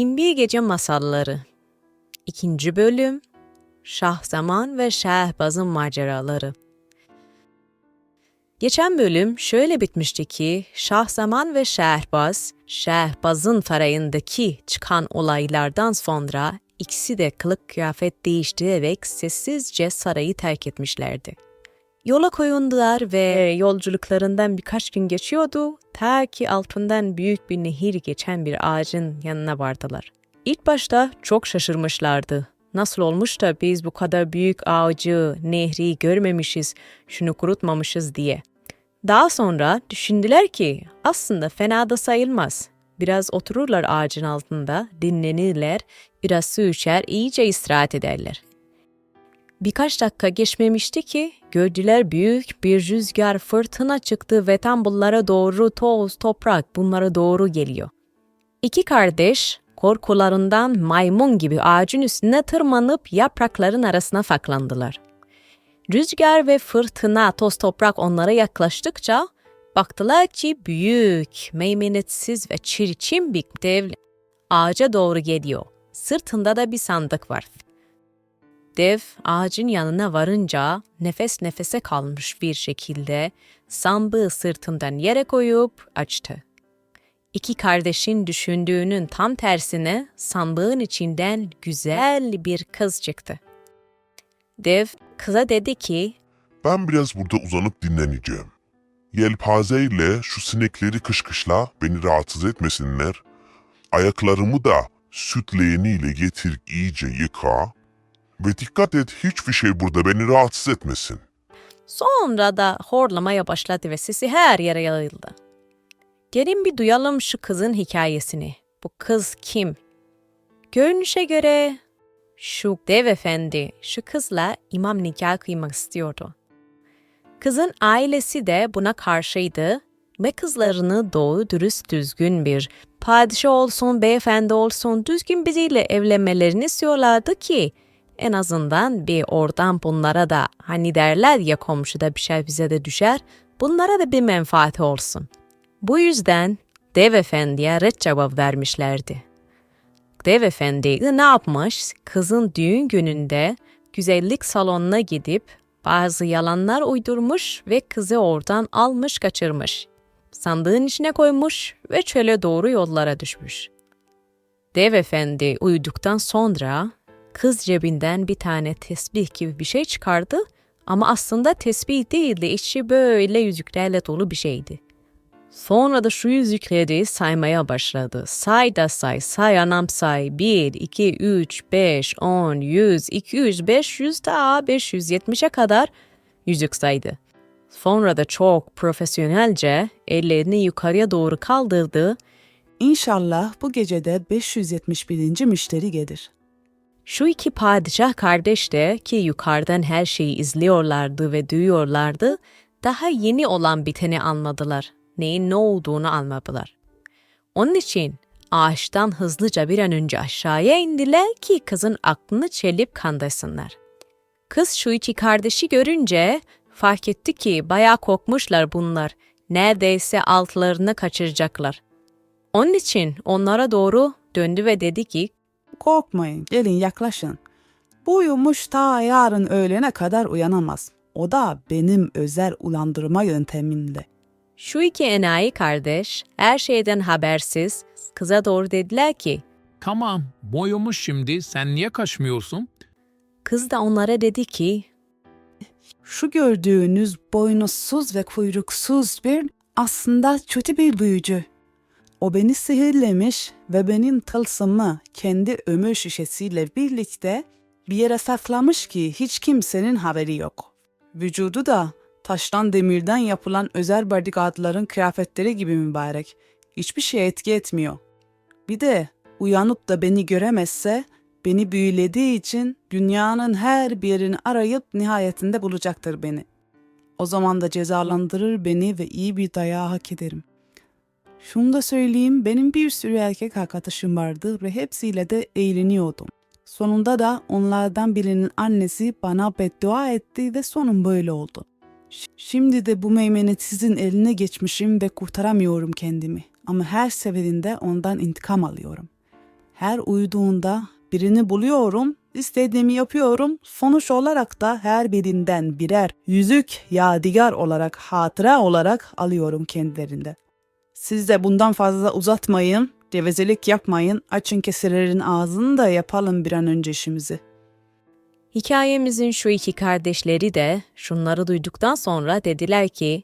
Binbir Gece Masalları 2. Bölüm Şahzaman ve Şehbaz'ın maceraları Geçen bölüm şöyle bitmişti ki Şahzaman ve Şehbaz, Şehbaz'ın sarayındaki çıkan olaylardan sonra ikisi de kılık kıyafet değiştirerek sessizce sarayı terk etmişlerdi. Yola koyundular ve yolculuklarından birkaç gün geçiyordu ta ki altından büyük bir nehir geçen bir ağacın yanına vardılar. İlk başta çok şaşırmışlardı. Nasıl olmuş da biz bu kadar büyük ağacı, nehri görmemişiz, şunu kurutmamışız diye. Daha sonra düşündüler ki aslında fena da sayılmaz. Biraz otururlar ağacın altında, dinlenirler, biraz su içer, iyice istirahat ederler. Birkaç dakika geçmemişti ki gördüler büyük bir rüzgar fırtına çıktı ve tam bunlara doğru toz, toprak bunlara doğru geliyor. İki kardeş korkularından maymun gibi ağacın üstüne tırmanıp yaprakların arasına saklandılar. Rüzgar ve fırtına, toz toprak onlara yaklaştıkça baktılar ki büyük, meymenetsiz ve çirkin bir dev ağaca doğru geliyor. Sırtında da bir sandık var. Dev ağacın yanına varınca nefes nefese kalmış bir şekilde sandığı sırtından yere koyup açtı. İki kardeşin düşündüğünün tam tersine sandığın içinden güzel bir kız çıktı. Dev kıza dedi ki, Ben biraz burada uzanıp dinleneceğim. Yelpaze ile şu sinekleri kışkışla beni rahatsız etmesinler. Ayaklarımı da süt leğeniyle getir iyice yıka. Ve dikkat et hiçbir şey burada beni rahatsız etmesin. Sonra da horlamaya başladı ve sesi her yere yayıldı. Gelin bir duyalım şu kızın hikayesini. Bu kız kim? Görünüşe göre şu dev efendi şu kızla imam nikah kıymak istiyordu. Kızın ailesi de buna karşıydı ve kızlarını doğru dürüst düzgün bir padişah olsun, beyefendi olsun düzgün biriyle evlenmelerini istiyorlardı ki en azından bir oradan bunlara da hani derler ya komşuda bir şey bize de düşer, bunlara da bir menfaati olsun. Bu yüzden Dev Efendi'ye red cevap vermişlerdi. Dev Efendi ne yapmış? Kızın düğün gününde güzellik salonuna gidip bazı yalanlar uydurmuş ve kızı oradan almış kaçırmış. Sandığın içine koymuş ve çöle doğru yollara düşmüş. Dev Efendi uyuduktan sonra kız cebinden bir tane tesbih gibi bir şey çıkardı ama aslında tesbih değildi, içi böyle yüzüklerle dolu bir şeydi. Sonra da şu yüzükleri saymaya başladı. Say da say, say anam say. 1, 2, 3, 5, 10, 100, 200, 500 daha 570'e kadar yüzük saydı. Sonra da çok profesyonelce ellerini yukarıya doğru kaldırdı. İnşallah bu gecede 571. müşteri gelir. Şu iki padişah kardeş de ki yukarıdan her şeyi izliyorlardı ve duyuyorlardı, daha yeni olan biteni anladılar. Neyin ne olduğunu anladılar. Onun için ağaçtan hızlıca bir an önce aşağıya indiler ki kızın aklını çelip kandırsınlar. Kız şu iki kardeşi görünce fark etti ki bayağı korkmuşlar bunlar. Neredeyse altlarını kaçıracaklar. Onun için onlara doğru döndü ve dedi ki, Korkmayın, gelin yaklaşın. Bu uyumuş ta yarın öğlene kadar uyanamaz. O da benim özel uyandırma yöntemimle. Şu iki enayi kardeş her şeyden habersiz kıza doğru dediler ki, Tamam, boyumuş şimdi, sen niye kaçmıyorsun? kız da onlara dedi ki, Şu gördüğünüz boynuzsuz ve kuyruksuz bir aslında kötü bir büyücü. O beni sihirlemiş ve benim tılsımı kendi ömür şişesiyle birlikte bir yere saklamış ki hiç kimsenin haberi yok. Vücudu da taştan demirden yapılan özel bodyguardların kıyafetleri gibi mübarek. Hiçbir şey etki etmiyor. Bir de uyanıp da beni göremezse beni büyülediği için dünyanın her bir yerini arayıp nihayetinde bulacaktır beni. O zaman da cezalandırır beni ve iyi bir dayağı hak ederim. Şunu da söyleyeyim, benim bir sürü erkek arkadaşım vardı ve hepsiyle de eğleniyordum. Sonunda da onlardan birinin annesi bana beddua etti ve sonum böyle oldu. Şimdi de bu meymenetsizin eline geçmişim ve kurtaramıyorum kendimi. Ama her seferinde ondan intikam alıyorum. Her uyuduğunda birini buluyorum, istediğimi yapıyorum. Sonuç olarak da her birinden birer yüzük yadigar olarak, hatıra olarak alıyorum kendilerinde. Siz de bundan fazla uzatmayın, gevezelik yapmayın. Açın keselerin ağzını da yapalım bir an önce işimizi. Hikayemizin şu iki kardeşleri de şunları duyduktan sonra dediler ki,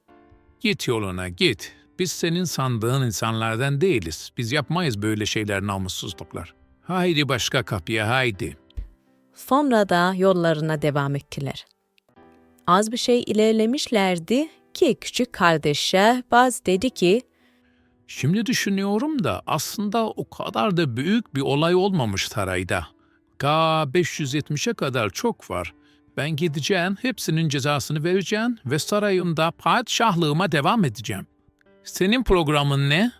Git yoluna git. Biz senin sandığın insanlardan değiliz. Biz yapmayız böyle şeyler namussuzluklar. Haydi başka kapıya haydi. Sonra da yollarına devam ettiler. Az bir şey ilerlemişlerdi ki küçük kardeş Şehbaz dedi ki, Şimdi düşünüyorum da aslında o kadar da büyük bir olay olmamış sarayda. Ka 570'e kadar çok var. Ben gideceğim, hepsinin cezasını vereceğim ve sarayımda padişahlığıma devam edeceğim. Senin programın ne?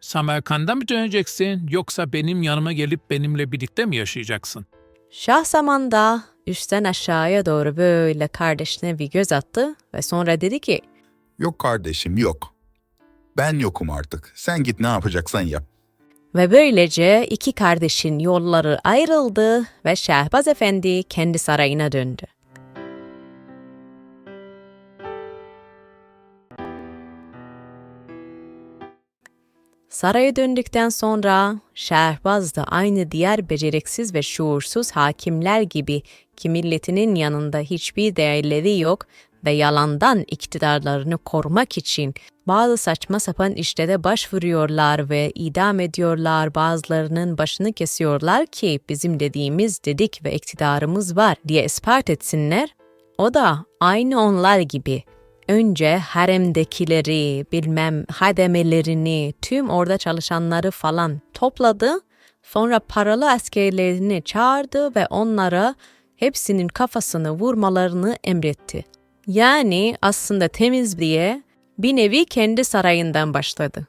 Samarkand'a mı döneceksin yoksa benim yanıma gelip benimle birlikte mi yaşayacaksın? Şahzaman da üstten aşağıya doğru böyle kardeşine bir göz attı ve sonra dedi ki, Yok kardeşim yok. Ben yokum artık. Sen git ne yapacaksan yap. Ve böylece iki kardeşin yolları ayrıldı ve Şehbaz Efendi kendi sarayına döndü. Saraya döndükten sonra Şehbaz da aynı diğer beceriksiz ve şuursuz hakimler gibi ki milletinin yanında hiçbir değerleri yok ve yalandan iktidarlarını korumak için bazı saçma sapan işlere başvuruyorlar ve idam ediyorlar, bazılarının başını kesiyorlar ki bizim dediğimiz dedik ve iktidarımız var diye ispat etsinler. O da aynı onlar gibi önce haremdekileri, bilmem hademelerini, tüm orada çalışanları falan topladı. Sonra paralı askerlerini çağırdı ve onlara hepsinin kafasını vurmalarını emretti. Yani aslında temizliğe bir nevi kendi sarayından başladı.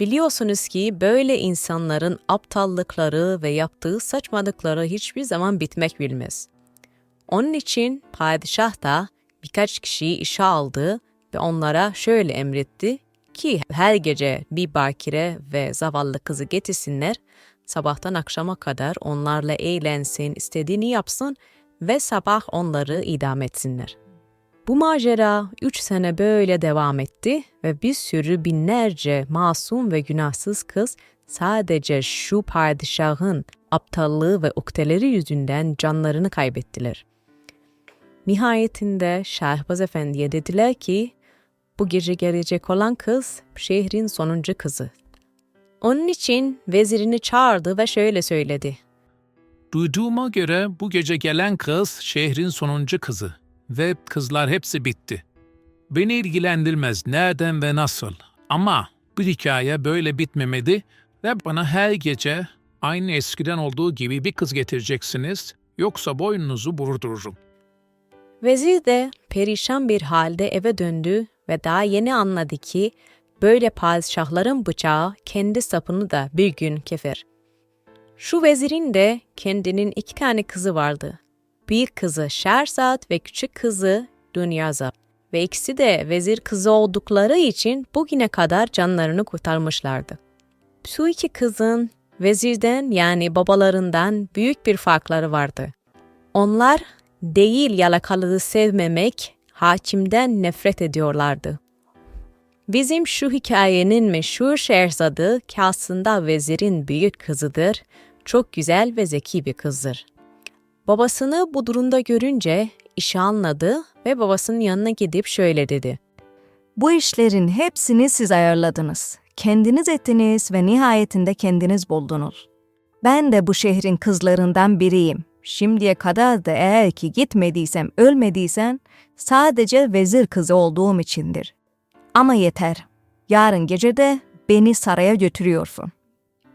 Biliyorsunuz ki böyle insanların aptallıkları ve yaptığı saçmalıkları hiçbir zaman bitmek bilmez. Onun için padişah da birkaç kişiyi işe aldı ve onlara şöyle emretti ki her gece bir bakire ve zavallı kızı getirsinler, sabahtan akşama kadar onlarla eğlensin, istediğini yapsın ve sabah onları idam etsinler. Bu macera üç sene böyle devam etti ve bir sürü binlerce masum ve günahsız kız sadece şu padişahın aptallığı ve ukteleri yüzünden canlarını kaybettiler. Nihayetinde Şahbaz Efendi'ye dediler ki, bu gece gelecek olan kız şehrin sonuncu kızı. Onun için vezirini çağırdı ve şöyle söyledi. Duyduğuma göre bu gece gelen kız şehrin sonuncu kızı ve kızlar hepsi bitti. Beni ilgilendirmez nereden ve nasıl ama bu hikaye böyle bitmemedi ve bana her gece aynı eskiden olduğu gibi bir kız getireceksiniz yoksa boynunuzu vurdururum. Vezir de perişan bir halde eve döndü ve daha yeni anladı ki böyle padişahların bıçağı kendi sapını da bir gün kefer. Şu vezirin de kendinin iki tane kızı vardı. Büyük kızı Şehrzat ve küçük kızı Dünyazap. Ve ikisi de vezir kızı oldukları için bugüne kadar canlarını kurtarmışlardı. Şu iki kızın vezirden yani babalarından büyük bir farkları vardı. Onlar değil yalakalığı sevmemek, hakimden nefret ediyorlardı. Bizim şu hikayenin meşhur şehzadı ki aslında vezirin büyük kızıdır, çok güzel ve zeki bir kızdır. Babasını bu durumda görünce işi anladı ve babasının yanına gidip şöyle dedi. Bu işlerin hepsini siz ayarladınız. Kendiniz ettiniz ve nihayetinde kendiniz buldunuz. Ben de bu şehrin kızlarından biriyim. Şimdiye kadar da eğer ki gitmediysem, ölmediysen sadece vezir kızı olduğum içindir. Ama yeter. Yarın gece de beni saraya götürüyorsun.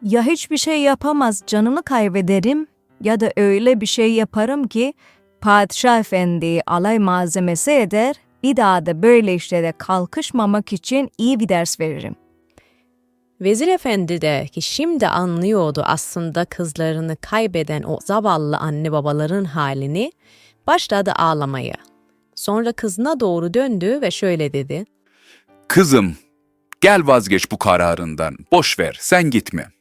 Ya hiçbir şey yapamaz canımı kaybederim ya da öyle bir şey yaparım ki padişah efendi alay malzemesi eder, bir daha da böyle işlere kalkışmamak için iyi bir ders veririm. Vezir Efendi de ki şimdi anlıyordu aslında kızlarını kaybeden o zavallı anne babaların halini, başladı ağlamaya. Sonra kızına doğru döndü ve şöyle dedi. Kızım, gel vazgeç bu kararından. Boş ver, sen gitme.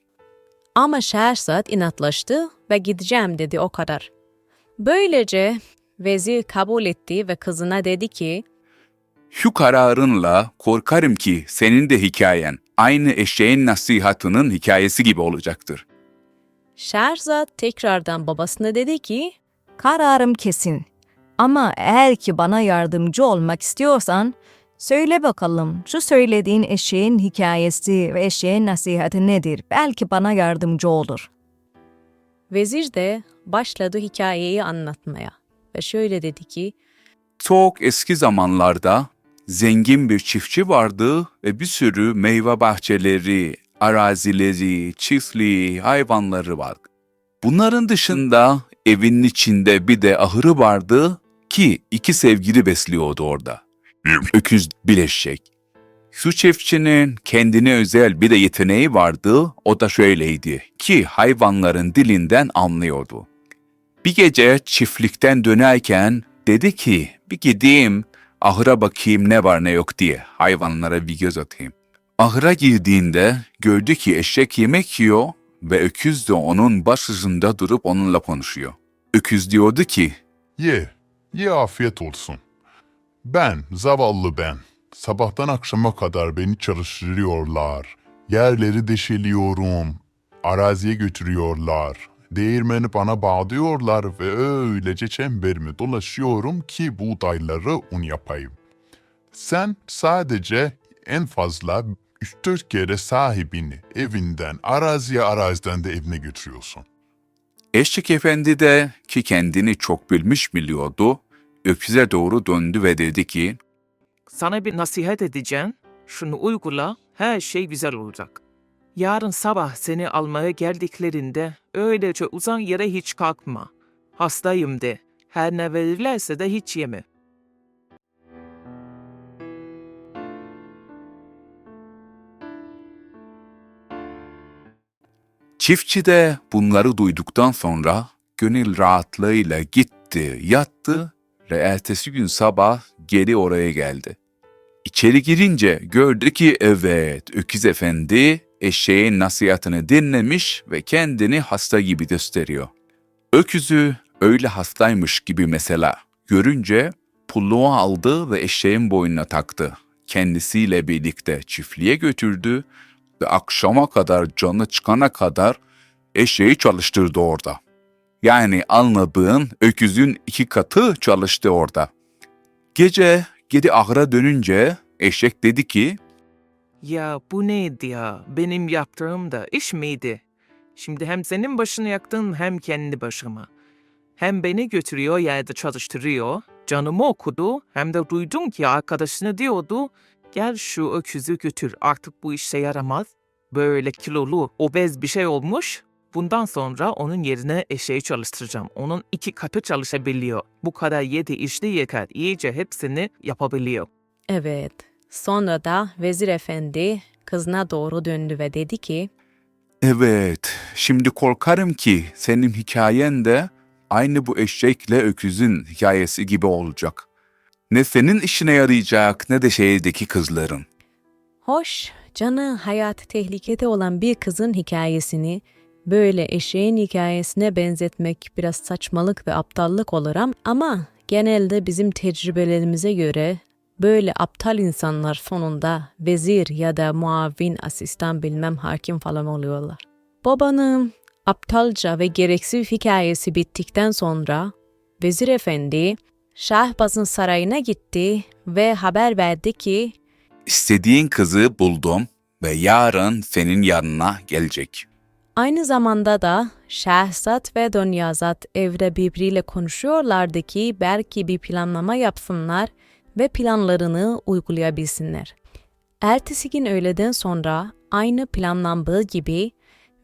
Ama Şehrzat inatlaştı ve gideceğim dedi o kadar. Böylece vezir kabul etti ve kızına dedi ki, Şu kararınla korkarım ki senin de hikayen aynı eşeğin nasihatının hikayesi gibi olacaktır. Şehrzat tekrardan babasına dedi ki, Kararım kesin. Ama eğer ki bana yardımcı olmak istiyorsan, söyle bakalım şu söylediğin eşeğin hikayesi ve eşeğin nasihati nedir? Belki bana yardımcı olur. vezir de başladı hikayeyi anlatmaya ve şöyle dedi ki, Çok eski zamanlarda zengin bir çiftçi vardı ve bir sürü meyve bahçeleri, arazileri, çiftliği, hayvanları vardı. Bunların dışında evinin içinde bir de ahırı vardı ki iki sevgili besliyordu orada. Öküz bir eşek. Şu çiftçinin kendine özel bir de yeteneği vardı, o da şöyleydi ki hayvanların dilinden anlıyordu. Bir gece çiftlikten dönerken dedi ki bir gideyim ahıra bakayım ne var ne yok diye hayvanlara bir göz atayım. Ahıra girdiğinde gördü ki eşek yemek yiyor ve öküz de onun başucunda durup onunla konuşuyor. Öküz diyordu ki Ye, ye afiyet olsun. Ben, zavallı ben. Sabahtan akşama kadar beni çalıştırıyorlar. Yerleri deşeliyorum. Araziye götürüyorlar. Değirmeni bana bağlıyorlar ve öylece çemberimi dolaşıyorum ki buğdayları un yapayım. Sen sadece en fazla 3-4 kere sahibini evinden, araziye araziden de evine götürüyorsun. Eşek efendi de ki kendini çok bilmiş biliyordu, öküze doğru döndü ve dedi ki Sana bir nasihat edeceğim. Şunu uygula, her şey güzel olacak. Yarın sabah seni almaya geldiklerinde öylece uzan yere hiç kalkma. Hastayım de. Her ne verirlerse de hiç yeme. Çiftçi de bunları duyduktan sonra gönül rahatlığıyla gitti, yattı ve ertesi gün sabah geri oraya geldi. İçeri girince gördü ki evet Öküz Efendi eşeğin nasihatını dinlemiş ve kendini hasta gibi gösteriyor. Öküzü öyle hastaymış gibi mesela görünce pulluğu aldı ve eşeğin boynuna taktı. Kendisiyle birlikte çiftliğe götürdü ve akşama kadar canı çıkana kadar eşeği çalıştırdı orada. Yani anladığın öküzün iki katı çalıştı orada. Gece geri ahıra dönünce eşek dedi ki Ya bu neydi ya? Benim yaptığım da iş miydi? Şimdi hem senin başını yaktın hem kendi başıma. Hem beni götürüyor yerde çalıştırıyor. Canımı okudu hem de duydum ki arkadaşına diyordu gel şu öküzü götür artık bu işe yaramaz. Böyle kilolu obez bir şey olmuş. Bundan sonra onun yerine eşeği çalıştıracağım. Onun iki katı çalışabiliyor. Bu kadar yedi içti yeter. İyice hepsini yapabiliyor. evet. Sonra da vezir efendi kızına doğru döndü ve dedi ki, evet şimdi korkarım ki senin hikayen de aynı bu eşekle öküzün hikayesi gibi olacak. Ne senin işine yarayacak ne de şehirdeki kızların. Hoş, canı hayatı tehlikede olan bir kızın hikayesini böyle eşeğin hikayesine benzetmek biraz saçmalık ve aptallık olur am- ama genelde bizim tecrübelerimize göre böyle aptal insanlar sonunda vezir ya da muavin, asistan bilmem hakim falan oluyorlar. Babanın aptalca ve gereksiz hikayesi bittikten sonra vezir efendi Şahbaz'ın sarayına gitti ve haber verdi ki İstediğin kızı buldum ve yarın senin yanına gelecek. Aynı zamanda da Şehzat ve Donyazat evde birbiriyle konuşuyorlardı ki belki bir planlama yapsınlar ve planlarını uygulayabilsinler. Ertesi gün öğleden sonra aynı planlandığı gibi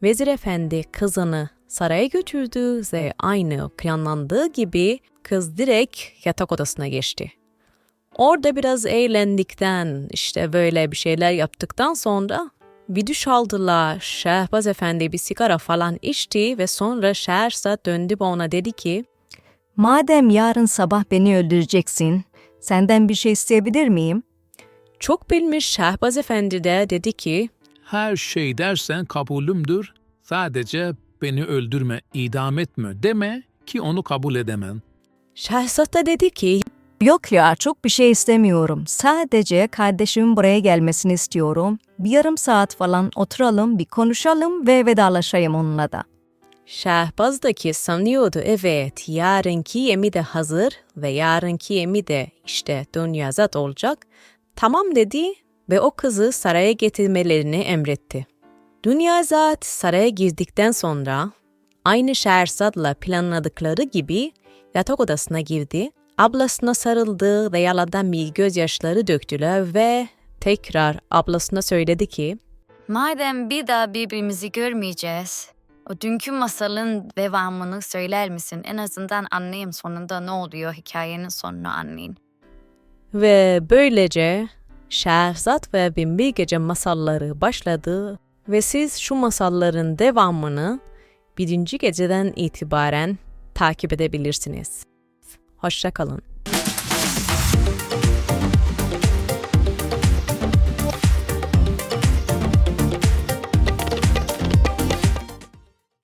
Vezir Efendi kızını saraya götürdü ve aynı planlandığı gibi kız direkt yatak odasına geçti. Orada biraz eğlendikten, işte böyle bir şeyler yaptıktan sonra bir duş aldılar. Şehbaz Efendi bir sigara falan içti ve sonra Şehrzat döndü ona dedi ki, Madem yarın sabah beni öldüreceksin, senden bir şey isteyebilir miyim? çok bilmiş Şehbaz Efendi de dedi ki, Her şey dersen kabulümdür. Sadece beni öldürme, idam etme deme ki onu kabul edemem. Şehzade dedi ki, Yok ya çok bir şey istemiyorum. Sadece kardeşimin buraya gelmesini istiyorum. Bir yarım saat falan oturalım, bir konuşalım ve vedalaşayım onunla da. Şehbazdaki sanıyordu evet yarınki yemi de hazır ve yarınki yemi de işte Dünyazat olacak. Tamam dedi ve o kızı saraya getirmelerini emretti. Dünyazat saraya girdikten sonra aynı Şehrzad'la planladıkları gibi yatak odasına girdi, ablasına sarıldı ve yalandan bir gözyaşları döktüler ve tekrar ablasına söyledi ki Madem bir daha birbirimizi görmeyeceğiz, o dünkü masalın devamını söyler misin? En azından anlayayım sonunda ne oluyor, hikayenin sonunu anlayın. Ve böylece Şehzat ve Binbir Gece masalları başladı ve siz şu masalların devamını birinci geceden itibaren takip edebilirsiniz. Hoşça kalın.